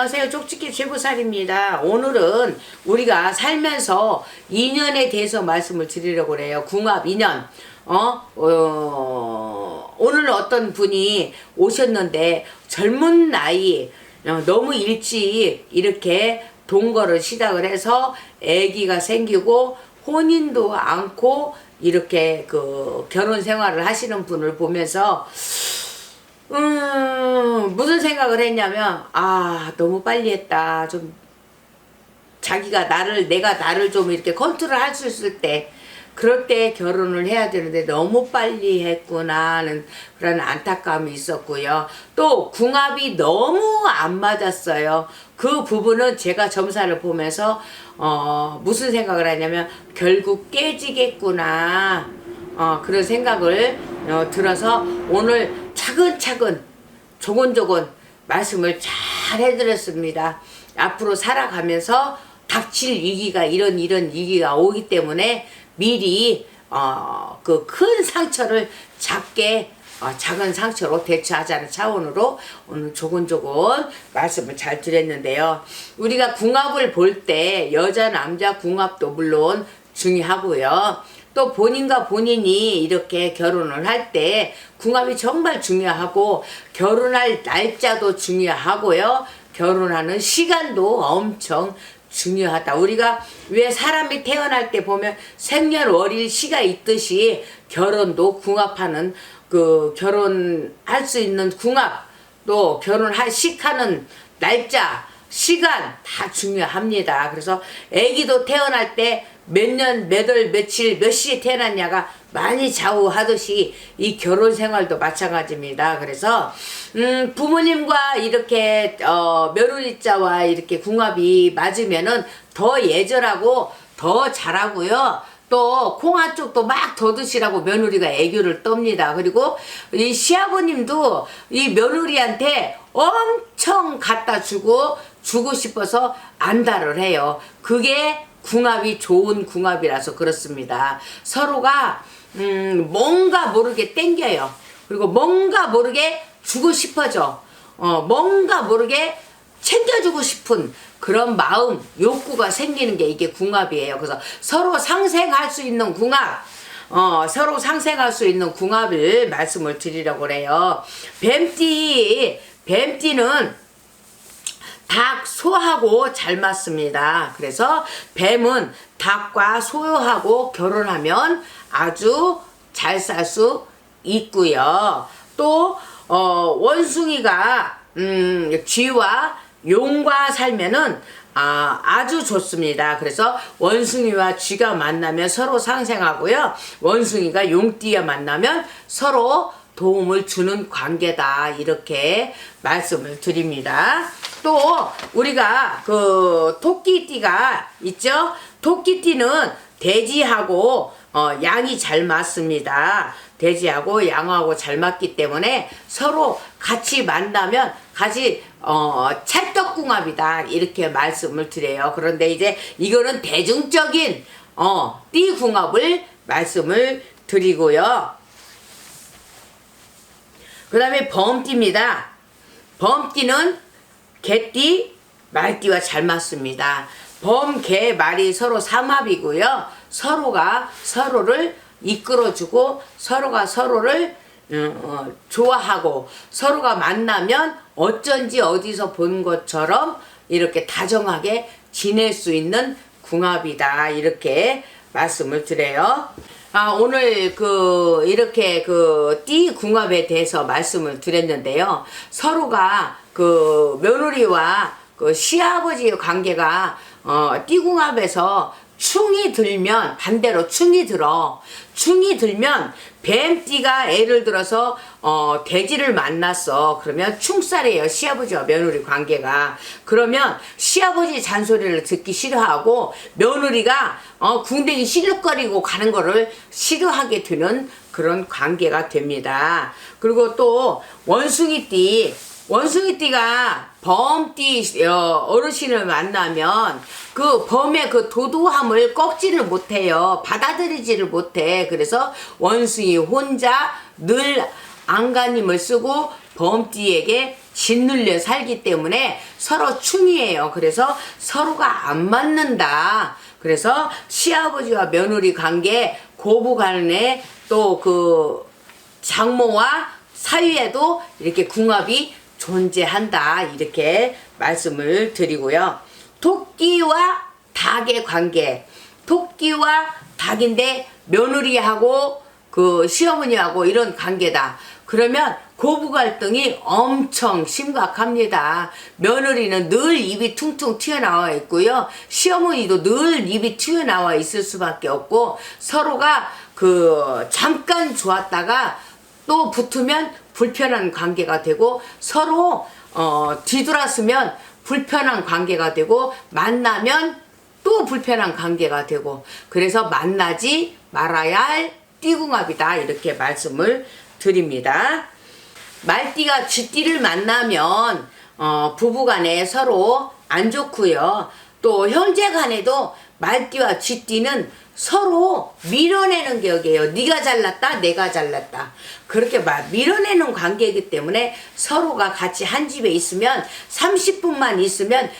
안녕하세요. 쪽집기 최고살입니다. 오늘은 우리가 살면서 인연에 대해서 말씀을 드리려고 그래요. 궁합 인연. 어, 어, 오늘 어떤 분이 오셨는데 젊은 나이 어, 너무 일찍 이렇게 동거를 시작을 해서 아기가 생기고 혼인도 않고 이렇게 그 결혼 생활을 하시는 분을 보면서 음, 무슨 생각을 했냐면, 아, 너무 빨리 했다. 좀, 자기가 나를, 내가 나를 좀 이렇게 컨트롤 할 수 있을 때, 그럴 때 결혼을 해야 되는데 너무 빨리 했구나 하는 그런 안타까움이 있었고요. 또 궁합이 너무 안 맞았어요. 그 부분은 제가 점사를 보면서 어, 무슨 생각을 하냐면 결국 깨지겠구나. 어, 그런 생각을 어, 들어서 오늘 차근차근 조곤조곤 말씀을 잘 해드렸습니다. 앞으로 살아가면서 닥칠 위기가 이런 이런 위기가 오기 때문에 미리 어, 그 큰 상처를 작게 어, 작은 상처로 대처하자는 차원으로 오늘 조곤조곤 말씀을 잘 드렸는데요. 우리가 궁합을 볼 때 여자 남자 궁합도 물론 중요하고요. 또 본인과 본인이 이렇게 결혼을 할 때 궁합이 정말 중요하고 결혼할 날짜도 중요하고요. 결혼하는 시간도 엄청 중요하다. 우리가 왜 사람이 태어날 때 보면 생년월일 시가 있듯이 결혼도 궁합하는 그 결혼할 수 있는 궁합 또 결혼할 식하는 날짜 시간 다 중요합니다. 그래서 아기도 태어날 때 몇 년, 몇 월, 며칠, 몇 시에 태어났냐가 많이 좌우하듯이 이 결혼 생활도 마찬가지입니다. 그래서 음, 부모님과 이렇게 어, 며느리자와 이렇게 궁합이 맞으면은 더 예절하고 더 잘하고요. 또 콩한 쪽도 막 더 드시라고 며느리가 애교를 떱니다. 그리고 이 시아버님도 이 며느리한테 엄청 갖다 주고 주고 싶어서 안달을 해요. 그게 궁합이 좋은 궁합이라서 그렇습니다. 서로가 음, 뭔가 모르게 땡겨요. 그리고 뭔가 모르게 주고 싶어져. 어, 뭔가 모르게 챙겨주고 싶은 그런 마음, 욕구가 생기는 게 이게 궁합이에요. 그래서 서로 상생할 수 있는 궁합, 어, 서로 상생할 수 있는 궁합을 말씀을 드리려고 그래요. 뱀띠, 뱀띠는 닭, 소하고 잘 맞습니다. 그래서 뱀은 닭과 소하고 결혼하면 아주 잘 살 수 있고요. 또 어, 원숭이가 음, 쥐와 용과 살면은 아, 아주 좋습니다. 그래서 원숭이와 쥐가 만나면 서로 상생하고요. 원숭이가 용띠와 만나면 서로 도움을 주는 관계다. 이렇게 말씀을 드립니다. 또 우리가 그 토끼띠가 있죠? 토끼띠는 돼지하고 어, 양이 잘 맞습니다. 돼지하고 양하고 잘 맞기 때문에 서로 같이 만나면 같이 어, 찰떡궁합이다 이렇게 말씀을 드려요. 그런데 이제 이거는 대중적인 어, 띠궁합을 말씀을 드리고요. 그 다음에 범띠입니다. 범띠는 개띠, 말띠와 잘 맞습니다. 범, 개, 말이 서로 삼합이고요. 서로가 서로를 이끌어주고 서로가 서로를 음, 어, 좋아하고 서로가 만나면 어쩐지 어디서 본 것처럼 이렇게 다정하게 지낼 수 있는 궁합이다 이렇게 말씀을 드려요. 아 오늘 그 이렇게 그 띠 궁합에 대해서 말씀을 드렸는데요. 서로가 그 며느리와 그 시아버지의 관계가 어 띠궁합에서 충이 들면 반대로 충이 들어. 충이 들면 뱀띠가 예를 들어서 어 돼지를 만났어. 그러면 충살이에요 시아버지와 며느리 관계가. 그러면 시아버지 잔소리를 듣기 싫어하고 며느리가 어 궁뎅이 실룩거리고 가는 거를 싫어하게 되는 그런 관계가 됩니다. 그리고 또 원숭이띠 원숭이띠가 범띠 어, 어르신을 만나면 그 범의 그 도도함을 꺾지를 못해요. 받아들이지를 못해. 그래서 원숭이 혼자 늘 안간힘을 쓰고 범띠에게 짓눌려 살기 때문에 서로 충이에요. 그래서 서로가 안 맞는다. 그래서 시아버지와 며느리 관계 고부간에 또 그 장모와 사위에도 이렇게 궁합이 존재한다. 이렇게 말씀을 드리고요. 토끼와 닭의 관계. 토끼와 닭인데 며느리하고 그 시어머니하고 이런 관계다. 그러면 고부 갈등이 엄청 심각합니다. 며느리는 늘 입이 퉁퉁 튀어나와 있고요. 시어머니도 늘 입이 튀어나와 있을 수밖에 없고 서로가 그 잠깐 좋았다가 또 붙으면 불편한 관계가 되고 서로 어 뒤돌았으면 불편한 관계가 되고 만나면 또 불편한 관계가 되고 그래서 만나지 말아야 할 띠궁합이다 이렇게 말씀을 드립니다. 말띠가 쥐띠를 만나면 어, 부부간에 서로 안 좋고요. 또 형제 간에도 말띠와 쥐띠는 서로 밀어내는 격이에요. 네가 잘났다, 내가 잘났다. 그렇게 막 밀어내는 관계이기 때문에 서로가 같이 한 집에 있으면 30분만 있으면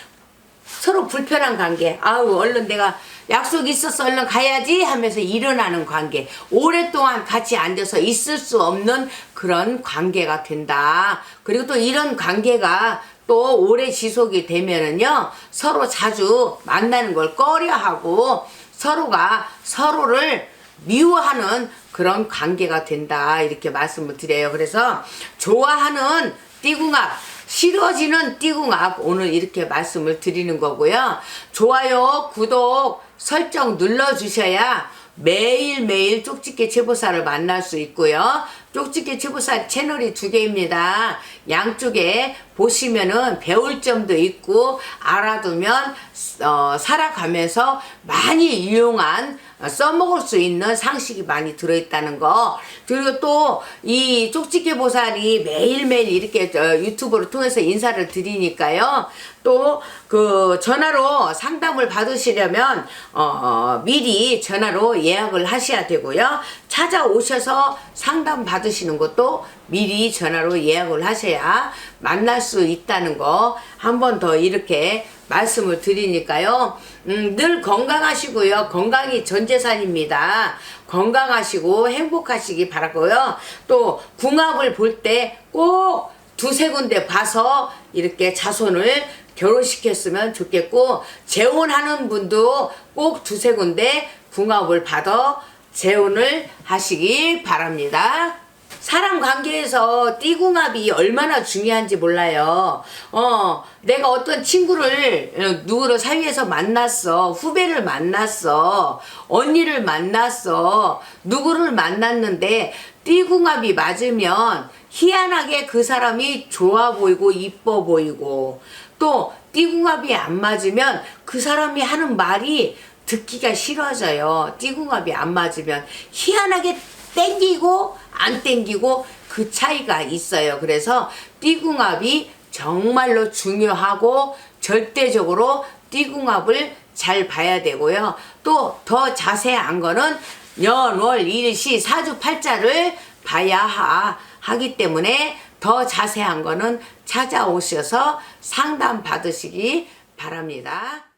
서로 불편한 관계. 아우 얼른 내가 약속 있었어 얼른 가야지 하면서 일어나는 관계. 오랫동안 같이 앉아서 있을 수 없는 그런 관계가 된다. 그리고 또 이런 관계가 또 오래 지속이 되면은요 서로 자주 만나는 걸 꺼려하고 서로가 서로를 미워하는 그런 관계가 된다 이렇게 말씀을 드려요. 그래서 좋아하는 띠궁합 싫어지는 띠궁합 오늘 이렇게 말씀을 드리는 거고요. 좋아요, 구독, 설정 눌러 주셔야 매일매일 쪽집게 제보사를 만날 수 있고요. 쪽집게 제보사 채널이 두 개입니다. 양쪽에 보시면은 배울 점도 있고 알아두면 어, 살아가면서 많이 이용한 어, 써먹을 수 있는 상식이 많이 들어있다는 거. 그리고 또 이 쪽집게 보살이 매일매일 이렇게 저 유튜브를 통해서 인사를 드리니까요. 또 그 전화로 상담을 받으시려면 어, 미리 전화로 예약을 하셔야 되고요. 찾아오셔서 상담 받 으시는 것도 미리 전화로 예약을 하셔야 만날 수 있다는 거 한 번 더 이렇게 말씀을 드리니까요. 음, 늘 건강하시고요. 건강이 전 재산입니다. 건강하시고 행복하시기 바라고요. 또 궁합을 볼 때 꼭 두세 군데 봐서 이렇게 자손을 결혼시켰으면 좋겠고 재혼하는 분도 꼭 두세 군데 궁합을 받아 재혼을 하시길 바랍니다. 사람 관계에서 띠궁합이 얼마나 중요한지 몰라요. 어, 내가 어떤 친구를 어, 누구를 사이에서 만났어. 후배를 만났어. 언니를 만났어. 누구를 만났는데 띠궁합이 맞으면 희한하게 그 사람이 좋아 보이고 이뻐 보이고 또 띠궁합이 안 맞으면 그 사람이 하는 말이 듣기가 싫어져요. 띠궁합이 안 맞으면 희한하게 땡기고 안 땡기고 그 차이가 있어요. 그래서 띠궁합이 정말로 중요하고 절대적으로 띠궁합을 잘 봐야 되고요. 또 더 자세한 거는 년, 월, 일, 시, 사주, 팔자를 봐야 하, 하기 때문에 더 자세한 거는 찾아오셔서 상담 받으시기 바랍니다.